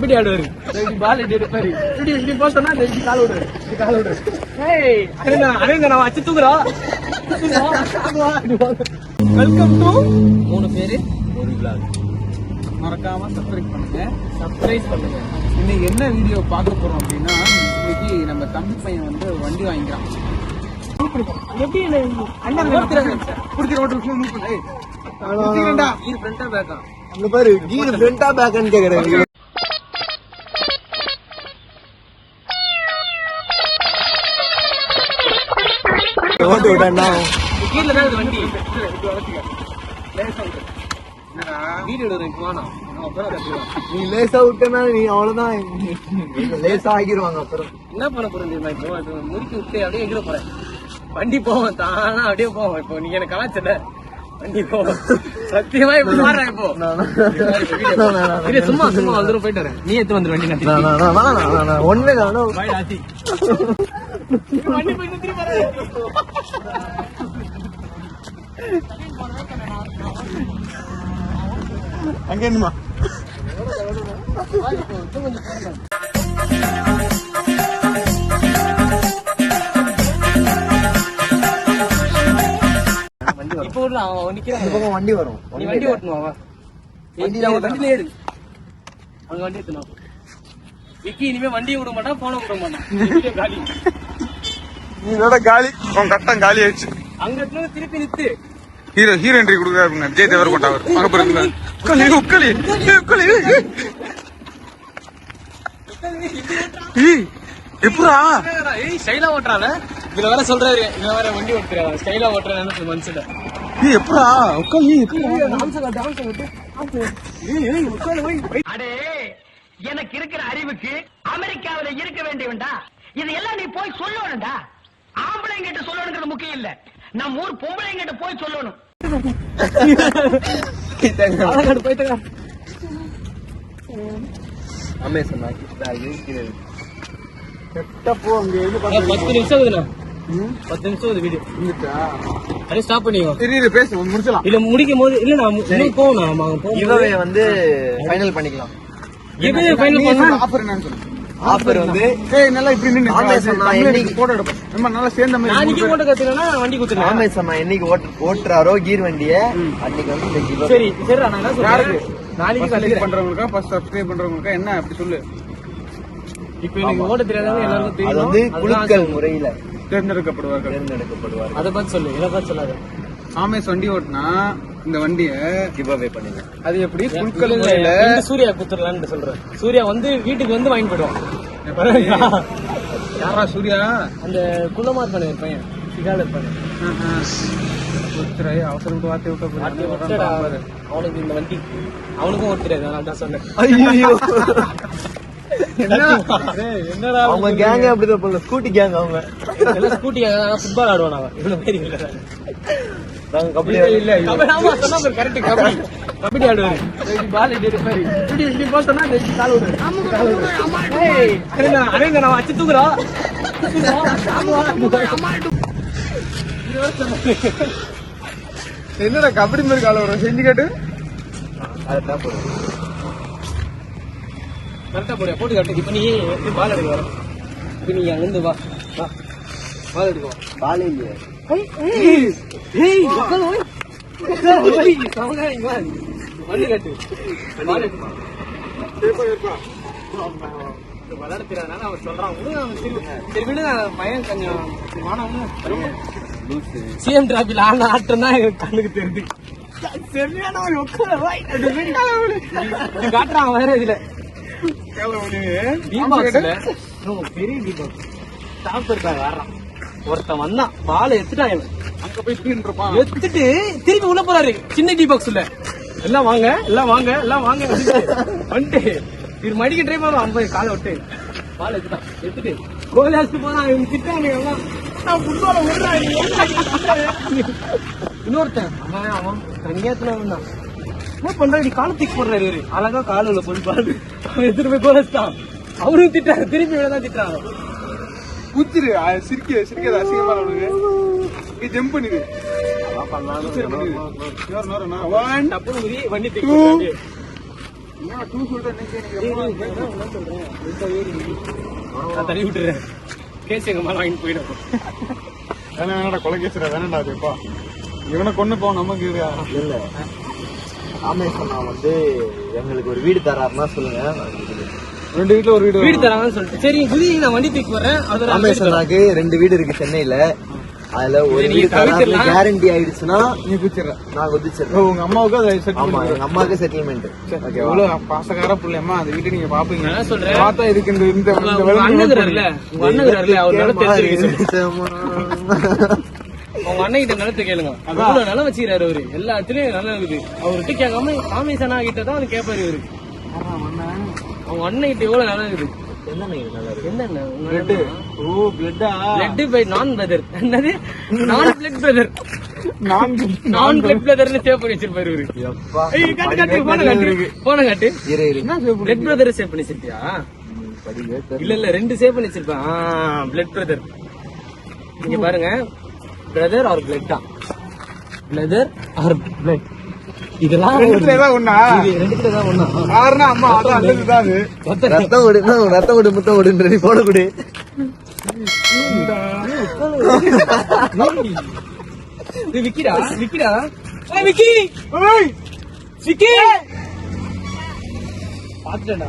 இப்படி ஆடுவாரு. பால் இப்படி எடுப்பாரு. இப்படி இப்படி இந்த இப்படி கால் விடுவாரு. இப்படி கால் விடுவாரு. ஏய் நான் வச்சு தூக்குறோம் வெல்கம் டு மூணு பேரு. ஒரு vlog. மறக்காம சப்ஸ்கிரைப் பண்ணுங்க. சர்ப்ரைஸ் பண்ணுங்க. இன்னைக்கு என்ன வீடியோ பார்க்க போறோம் அப்படின்னா இன்னைக்கு நம்ம தம்பி பையன் வந்து வண்டி வாங்கிக்கிறான். எப்படி ஃப்ரண்டா பேக்கா அங்க பாரு கீர் ஃப்ரண்டா பேக்கன்னு கேக்குறேன். ஓட்டு விடா கீழ தான் இது வண்டி நீ லேசா விட்டனா நீ அவ்வளவுதான் லேசா ஆகிருவாங்க அப்புறம் என்ன பண்ண போறேன் தெரியுமா இப்போ அது முறுக்கி விட்டு அப்படியே எகிற போறேன் வண்டி போவோம் தானா அப்படியே போவோம் இப்போ நீங்க எனக்கு கலாச்சல வண்டி போவோம் சத்தியமா இப்ப மாறேன் இப்போ சும்மா சும்மா வந்துடும் போயிட்டு வரேன் நீ எடுத்து வந்துரு வண்டி நான், நான், நான், நான், நான், நான், நான், ஒண்ணுமே காணும் பாய் ராசி வண்டி போயிட்டு திரும்பி வரேன் அங்க என்னமா இப்போ அவன். நிக்கிறான் பக்கம் வண்டி வரும் வண்டி ஓட்டணும் வண்டி. வண்டியில ஏறு அவங்க வண்டி எடுத்துணும் விக்கி இனிமே வண்டியை விட மாட்டான் போன விட மாட்டான். காலி. நீ இதோட காலி உன் கட்டம் காலி ஆயிடுச்சு. அங்க திருப்பி நிறுத்து ஹீரோ ஹீரோ என்ட்ரி கொடுக்குறாரு விஜய் தேவர் கொண்டாவர் அங்க போயிருந்தா உட்காலி உட்காலி உட்காலி எப்படா? ஏய் ஸ்டைலா ஓட்டுறால இதுல வேற சொல்றாரு. இதுல வேற வண்டி ஓட்டுறாரு. ஸ்டைலா ஓட்டுறாரு மனசுல ஏய் எப்படா? அடே எனக்கு இருக்கிற அறிவுக்கு அமெரிக்காவில இருக்க வேண்டியவன்டா. இதையெல்லாம் நீ போய் சொல்லணும்டா. ஆம்பளைங்கிட்ட சொல்லணுங்கிறது முக்கியம் இல்ல. நம்ம ஊர் பொம்பளைங்கிட்ட போய் சொல்லணும். பத்து நிமிஷம் பத்து நிமிஷம் ஆகுது வீடியோ. அப்படியே ஸ்டாப் பண்ணிக்கோ. பேசு முடிச்சலாம் இல்ல முடிக்கும் போது இல்ல நான் போகணும் இவவே வந்து ஃபைனல் பண்ணிக்கலாம். இது ஃபைனல் ஆஃபர் என்னன்னு சொல்லு. ஆஃபர் வந்து ஏய் நல்லா இப்படி நின்னு ஆமேசான் நான் என்னைக்கு- போட்டோ எடுப்போம் நம்ம நல்லா சேர்ந்த மாதிரி கத்துனா வண்டி குத்துறேன். என்னைக்கு ஓட்டு ஓட்டுறாரோ கீர் வண்டிய அன்னைக்கு வந்து. சரி சரி நான் என்ன யாருக்கு? சொல்றேன் நாளைக்கு ஃபர்ஸ்ட் லைக் கத்துக்கிறேன் பண்றவங்களுக்கா ஃபர்ஸ்ட் சப்ஸ்கிரைப் பண்றவங்களுக்கா? என்ன? அப்படி சொல்லு. இப்போ எனக்கு ஓட்ட தெரியாதவங்க எல்லாருக்கும் அது வந்து தெரியும் குழுக்கள் முறையில. தேர்ந்தெடுக்கப்படுவார்கள். தேர்ந்தெடுக்கப்படுவார் அதை பார்த்து சொல்லு இதை பார்த்து சொல்லாத. ஆமேஸ் வண்டி ஓட்டினா இந்த வண்டிய கிவ்அவே பண்ணிக்கலாம் அது எப்படி? இந்த சூர்யா குத்துறலான்னு சொல்றேன் சூர்யா வந்து வீட்டுக்கு வந்து வாங்கி போயிடுவான். யாரா? சூர்யா? அந்த இருப்பானே ஒரு பையன். சிகால இருப்பானே ஒருத்தரை அவசரம் விட்டு வார்த்தை விட்டு. அவனுக்கு இந்த வண்டி அவனுக்கும் தெரியாது நான் தான் சொன்னேன் அவங்க கேங்க அப்படிதான் போல ஸ்கூட்டி கேங் அவங்க. எல்லாம் ஸ்கூட்டி ஃபுட்பால் ஆடுவான் அவன்? இவ்வளவு பேர் இல்ல. நாங்க கபடி இல்ல ஆமா சொன்னா கரெக்ட் கபடி. கபடி ஆடுவாரு. பால் இப்படி எடுப்பாரு இப்படி கால் விடுவாரு. அரவிந்தா, நான் வச்சு தூக்குறோம் என்னடா கபடி மாதிரி கால வரும் செஞ்சு கேட்டு. அதுதான் போதும் கரெக்டா போடியா போட்டு காட்டு. இப்ப நீ எப்படி பால் எடுக்க வர. இப்ப நீ அங்கிருந்து வா. வா. பால் எடுக்க வா. பாலே இல்லையே. ஏய் உட்காரு, ஓய். உட்காரு, ஓய். சவுண்டா இங்க வா. வண்டி கட்டு. பால் எடுக்க வா. விளையாட தெரியாதனால அவன் சொல்றான் சரி விடுங்க பையன் கொஞ்சம் சிஎம் டிராபில ஆன ஆட்டம் தான் எங்க கண்ணுக்கு தெரியுது. சரியான ஒரு உட்கார காட்டுறான் வேற இதுல. பெரிய தீபாக்ஸ் டாப் இருக்காங்க வர்றான். ஒருத்தன் வந்தான். பாலை எடுத்துட்டான் இவன். அங்க போய் இருப்பான். எடுத்துட்டு திருப்பி உள்ள போறாரு. சின்ன டி பாக்ஸ் உள்ள. எல்லாம் வாங்க எல்லாம் வாங்க எல்லாம் வாங்க வந்துட்டு. இவர் மடிக்க ட்ரை ஐம்பது காலை விட்டு பால் எடுத்துட்டான். எடுத்துட்டு கோலி அடிச்சு போறான். இவன் திட்டாங்க எல்லாம்? இன்னொருத்தன். அவன் அவன் ரங்கேத்துல வந்தான். என்ன பண்ற நீ காலை தூக்கி போடுறாரு இவரு. அழகா கால உள்ள போய் பாரு. அவன் எடுத்துட்டு போய் கோலஸ்தான் அவரும் திட்டாரு திருப்பி இவனை திட்டுறாங்க குச்சிரு அது சிரிக்க சிரிக்காத. அசிங்கமா இங்க ஜம்ப் பண்ணிடு வண்டி தூக்கி டூ நான் தள்ளி விட்டுறேன். கேஸ் எங்க மேல வாங்கிட்டு போயிடும். வேணா என்னடா கொலை கேசுடா வேணாடா அதுப்பா இவனை கொண்டு போ நமக்கு இது. இல்ல ராமேஸ்வரம் வந்து எங்களுக்கு ஒரு வீடு தராருன்னா சொல்லுங்க. ரெண்டு வீட்டுல ஒரு வீடு வீடு தராங்கன்னு சொல்லிட்டு. சரி குதி நான் வண்டி தூக்கி வரேன். ராமேஸ்வரனாக்கு ரெண்டு வீடு இருக்கு சென்னையில. அதுல ஒரு வீடு தவிர்த்திடலாம். கேரண்டி ஆயிடுச்சுன்னா நீ குச்சிடுற நான் குதிச்சிருக்கேன் உங்க அம்மாவுக்கு அதை செட் ஆமா எங்க அம்மாவுக்கு செட்டில்மெண்ட் ஓகேவா எவ்வளவு பாசக்கார பிள்ளையம்மா அந்த வீட்டை நீங்க பாப்பீங்க. நான் சொல்றேன். பார்த்தா இதுக்கு இந்த இந்த அண்ணன் உங்க அண்ணன் இருக்காருல்ல அவர் உங்க அண்ணன் கிட்ட நிலத்தை கேளுங்க. அவ்வளவு நிலம் வச்சுக்கிறாரு அவரு. எல்லா இடத்துலயும் நிலம் இருக்குது. அவர்கிட்ட கேட்காம காமேசனா கிட்ட தான் கேட்பாரு இவரு. அவங்க அண்ணன் கிட்ட எவ்வளவு நிலம் இருக்குது? நான் பிரதர் என்னது? நான் பிளட் பிரதர் நான் நான் பிளட் பிரதர்னு சேவ் பண்ணி வச்சிருப்பாரு இவரு. போன காட்டு. போன காட்டு. இரு இரு. பிளட் பிரதர் சேவ் பண்ணி வச்சிருப்பியா இல்ல இல்ல ரெண்டு சேவ் பண்ணி வச்சிருப்பேன். பிளட் பிரதர் நீங்க பாருங்க. பிரதர் ஆர் பிளட்டா பிரதர் ஆர் பிளட் இதெல்லாம் ரெண்டுத்துல ஏதாவது ஒண்ணா? இது ரெண்டுத்துல தான் ஒண்ணா. ஆறுனா அம்மா அதான் அல்லதுதான் அது ரத்தம். கொடு என்ன, ரத்தம் கொடு முத்தம் கொடுன்ற நீ போட கொடு. இது விக்கிடா விக்கிடா. விக்கி! விக்கி! பாத்துட்டா.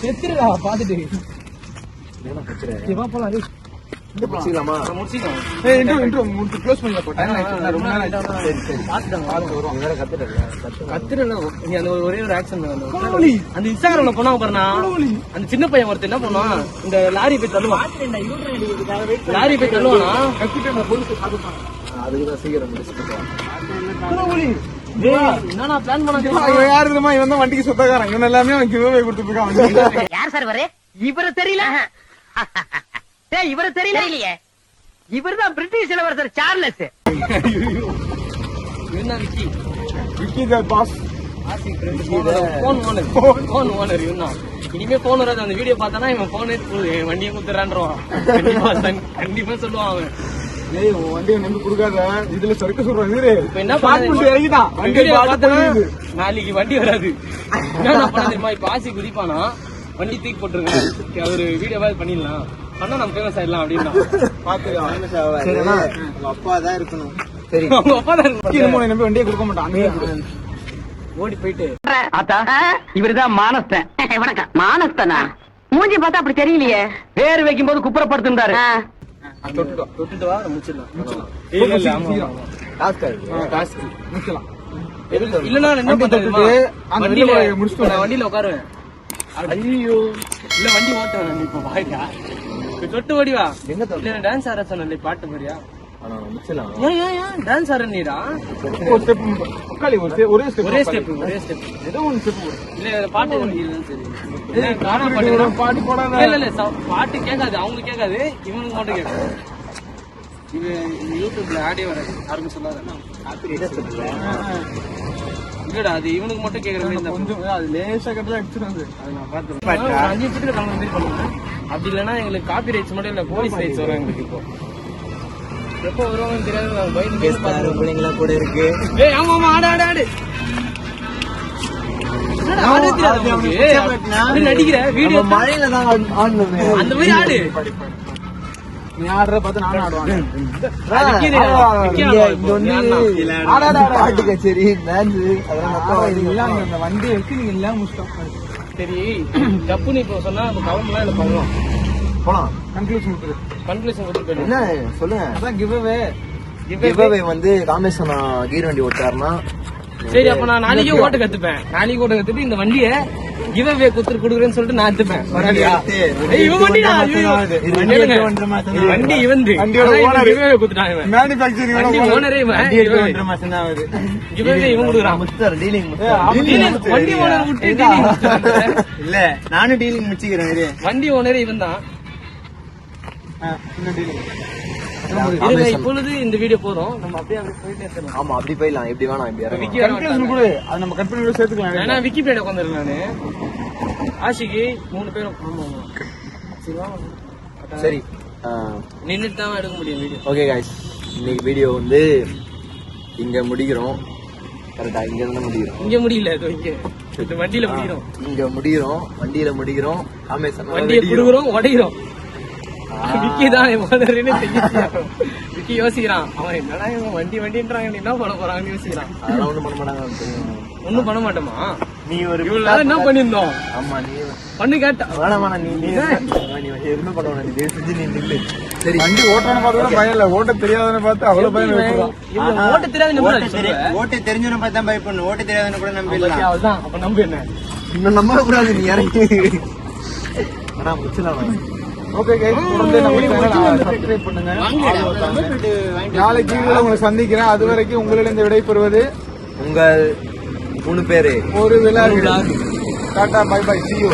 செத்துடா பாத்துட்டு போலாம் டேய். முடிச்சுக்கலாமா அப்புறம் முடிச்சிக்கலாம் ஏய் இன்ட்ரோ இன்ட்ரோ முடிச்சு க்ளோஸ் பண்ணல போட்டேன் நான் ரொம்ப நேரம் ஆயிடுச்சு. சரி சரி பாத்துட்டாங்க நீ வேற கத்துட்டல கத்து கத்துறல நீ அந்த ஒரு- ஒரே ஆக்ஷன் அந்த இன்ஸ்டாகிராம்ல பாருண்ணா அந்த சின்ன பையன் ஒருத்தர் என்ன பண்ணுவான் இந்த லாரி போய் தள்ளுவான் லாரி போய் தள்ளுவானா அதுக்கு தான் சீக்கிரம் முடிச்சுட்டு டேய், என்னடா பிளான் பண்ண இவன் யாரு தெரியுமா இவன் தான் வண்டிக்கு சொந்தக்காரன் இவன் எல்லாமே அவன் கிவே யார் சார் இவரு தெரியல இவரு தெரியல. இல்லையே இவர் தான் பிரிட்டிஷ் இளவரசர் சார்லஸ். என்ன விக்கி? பாஸ். இனிமே போன் வராது. அந்த வீடியோ பார்த்தானா இவன் போன் வண்டியை குத்துறான்றான் கண்டிப்பா சொல்லுவான் அவன். ஏய் உன் வண்டியை நம்பி கொடுக்காத. இதுல சறுக்க சொல்றான் இரு. இப்ப என்ன போகுது. நாளைக்கு வண்டி வராது. என்ன பண்ண தெரியுமா? இப்ப ஆசி குதிப்பானா? வண்டி தூக்கி போட்டுருங்க. அவரு வீடியோவாவது பண்ணிடலாம். பண்ணா நம்ம ஃபேமஸ் ஆயிடலாம் அப்படின்னா. சரிண்ணா? உங்க அப்பா தான் இருக்கணும். சரி. அவங்க அப்பா தான் உன்னை நம்பி வண்டியை கொடுக்க மாட்டான். ஓடி போயிட்டு. ஆத்தா இவருதான் மானஸ்தன். வணக்கம். மானஸ்தனா? மூஞ்சி பார்த்தா அப்படி தெரியலையே. பேர் வைக்கும் போது குப்புறப்படுத்திருந்தாரு தொட்டுட்டோம் தொட்டுட்டு வா முடிச்சிடலாம். முடிச்சிடலாம். இல்ல இல்ல ஆமா சீக்கிரம். டாஸ்க் ஆகுது காசு முடிக்கலாம் இல்லன்னா நான் என்ன வண்டி பண்றது? தொட்டுட்டு, அந்த வண்டியில முடிச்சுட்டு வண்டியில உட்காருவேன். ஐயோ. இல்ல வண்டி ஓட்டுவேன் இப்ப வாடா இப்ப தொட்டு ஓடி வா. எங்க டான்ஸ் ஆட சொன்னேன் பாட்டு ஏன் டான்ஸ் ஆட நீடா. ஒரு ஸ்டெப் உட்காலி ஒரு ஒரே ஸ்டெப் ஒரே ஸ்டெப் ஒரே ஸ்டெப் ஏதோ இல்ல பாட்டு சரி. காணா பாட்டு பாட்டு போடாத. இல்ல இல்ல பாட்டு கேட்காது அவங்களுக்கு கேட்காது இவனுக்கு மட்டும் கேட்காது. இது யூடியூப்ல ஆடியோ யாருக்கும் சொல்லாத? இல்லடா அது? இவனுக்கு மட்டும் கேக்குற மாதிரி இருந்தா கொஞ்சம் அது லேசா கட்டல அடிச்சிடும் அது அது நான் பார்த்துருக்கேன். ஒரு அஞ்சு நிமிஷத்துக்கு கிளம்புற மாதிரி பண்ணுவேன். அப்படி இல்லைன்னா எங்களுக்கு காப்பி ரைட்ஸ் மட்டும் இல்ல போலீஸ் ரைட்ஸ் வரும் எங்களுக்கு இப்போ. எப்போ வருவாங்கன்னு தெரியாது நான் பயந்து பயந்து பார்த்துருக்கேன். பிள்ளைங்களாம் கூட இருக்கு. ஏய் ஆமா ஆமா ஆடு ஆடு ஆடு. என்னடா, ஆடவே தெரியாதா உனக்கு? அப்படி நடிக்கிற வீடியோ மழையில தான் அந்த மாதிரி ஆடு. நீ ஆடுறத பார்த்து நானும் ஆடுவான். பாட்டு கச்சேரி டான்ஸ் அதெல்லாம் இந்த வண்டி இருக்கு நீங்க எல்லாம் முடிச்சிட்டோம். சரி தப்புன்னு இப்போ சொன்னா அப்ப கவர்மெண்ட்லாம் இல்ல பண்ணலாம் போலாம். கன்க்ளூஷன் கன்க்ளூஷன் கொடுத்து போயிடும் என்ன சொல்லுங்க அதான் கிவ் அவே கிவ்அவே வந்து காமேஸ்வரம் கீர் வண்டி ஓட்டாருன்னா சரி அப்ப நான் நாளைக்கே ஓட்ட கத்துப்பேன். நாளைக்கு ஓட்ட கத்துட்டு இந்த வண்டிய கிவ் அவே குத்துட்டு குடுக்குறேன்னு சொல்லிட்டு நான் எடுத்துப்பேன் ஏய், இவன் வண்டிடா. வண்டி இவன் வண்டி ஓனரே. இவன். Give away இவன். குடுக்குறான். முஸ்தர் டீலிங் வண்டி ஓனர் விட்டு. இல்ல நானும் டீலிங் முடிச்சுக்கிறேன். வண்டி ஓனரே இவன் தான் இன்னும் dealing. இருங்க. இப்பொழுது இந்த வீடியோ போதும் நம்ம அப்படியே அப்படியே போயிட்டே ஆமா அப்படி போயிடலாம். எப்படி வேணாம் இப்படி. விக்கி கன்க்ளூஷன். கொடு அது நம்ம கட் பண்ணி சேர்த்துக்கலாம் ஏன்னா விக்கி பேட உட்காந்துருக்கேன் நானு. ஆஷிக்கு மூணு பேரும் ஆமா ஆமா. சரி நின்னுட்டு தான் எடுக்க முடியும் வீடியோ. ஓகே காய்ஸ் இன்னைக்கு வீடியோ வந்து இங்க முடிக்கிறோம் கரெக்டா இங்க இருந்து முடிகிறோம். இங்க முடியல இங்க. இந்த வண்டியில முடிகிறோம். இங்க முடிகிறோம் வண்டியில முடிகிறோம். ராமேஸ்வரம் வண்டியை குடுக்குறோம் உடைகிறோம் விக்கி தான் முதல்ல விக்கி யோசிக்கிறான். அவன் என்னடா இவன் வண்டி வண்டின்றாங்க என்ன பண்ண போறாங்கன்னு யோசிக்கிறான். அதெல்லாம் ஒண்ணும் பண்ண மாட்டாங்க. ஒண்ணும் பண்ண மாட்டோமா? நீ ஒரு இவ்வளவு என்ன பண்ணிருந்தோம் ஆமா நீ பண்ணு கேட்டா. வேணாம் நீ நீ நீ எதுவுமே பண்ண வேணாம் நீ செஞ்சு நீ நில்லு. சரி. வண்டி ஓட்டணும் பார்த்து பயம் இல்ல. ஓட்ட தெரியாதுன்னு பார்த்து அவ்வளவு பயம் வைக்கிறான் ஓட்ட தெரியாது நம்புறாரு ஓட்டு தெரிஞ்சவன பார்த்து தான் பயப்படணும். ஓட்டு தெரியாதவன கூட நம்பிடலாம் அவள்தான். அப்ப நம்பு என்ன? இன்னும் நம்ப கூடாது நீ இறங்கி. ஆனா முச்சலாம். ஓகே கைஸ் தொடர்ந்து நம்ம சேனல் சப்ஸ்கிரைப் பண்ணுங்க. நாளைக்கு உங்களை உங்களை சந்திக்கிறேன். அது வரைக்கும் உங்களிடம் இந்த விடை பெறுவது உங்கள் மூணு பேரு. ஒரு விழா tata bye bye see you